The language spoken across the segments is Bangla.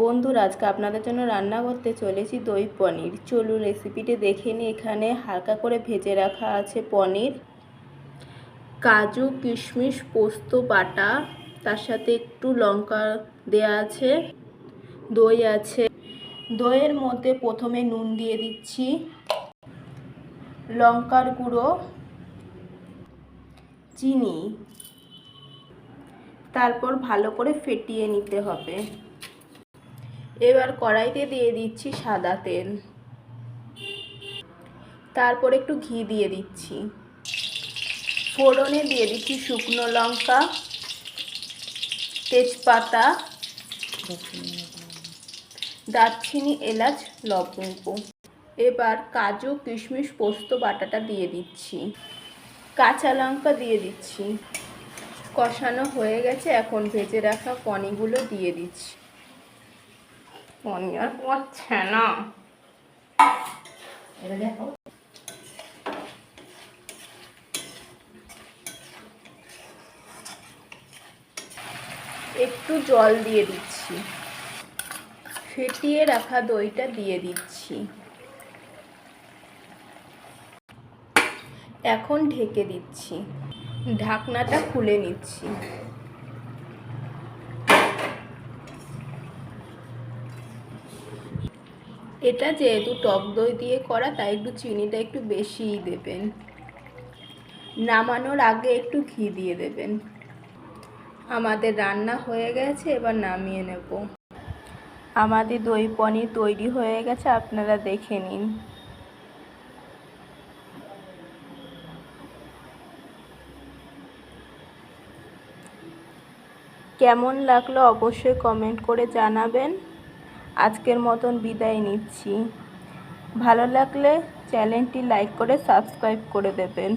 বন্ধুরা, আজকে আপনাদের জন্য রান্না করতে চলেছি দই পনির। চলুন রেসিপিটি দেখে নিই। এখানে হালকা করে ভেজে রাখা আছে পনির, কাজু, কিশমিশ, পোস্ত, বাটা, তার সাথে একটু লঙ্কা দেয়া আছে, দই আছে। দইয়ের মধ্যে প্রথমে নুন দিয়ে দিচ্ছি, লঙ্কার গুঁড়ো, চিনি, তারপর ভালো করে ফেটিয়ে নিতে হবে। এবার কড়াইতে দিয়ে দিচ্ছি সাদা তেল। তারপর একটু ঘি দিয়ে দিচ্ছি। ফোড়নে দিয়ে দিচ্ছি শুকনো লঙ্কা, তেজপাতা, দারচিনি, এলাচ, লবঙ্গ। এবার কাজু, কিশমিশ, পোস্ত, বাটাটা দিয়ে দিচ্ছি। কাঁচা লঙ্কা দিয়ে দিচ্ছি। কষানো হয়ে গেছে, এখন ভেজে রাখা পনিগুলো দিয়ে দিচ্ছি। পনি আর পড়ছে না। একটু জল দিয়ে দিচ্ছি। ফেটিয়ে রাখা দইটা দিয়ে দিচ্ছি। এখন ঢেকে দিচ্ছি। ঢাকনাটা খুলে নিচ্ছি। এটা যেহেতু টক দই দিয়ে করা, তাই একটু চিনিটা একটু বেশিই দেবেন। নামানোর আগে একটু ঘি দিয়ে দেবেন। আমাদের রান্না হয়ে গেছে, এবার নামিয়ে নেব। আমাদের দই পনির তৈরি হয়ে গেছে, আপনারা দেখে নিন। কেমন লাগল অবশ্যই কমেন্ট করে জানাবেন। আজকের মতন বিদায় নিচ্ছি। ভালো লাগলে চ্যানেলটি লাইক করে সাবস্ক্রাইব করে দেবেন।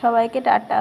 সবাইকে টাটা।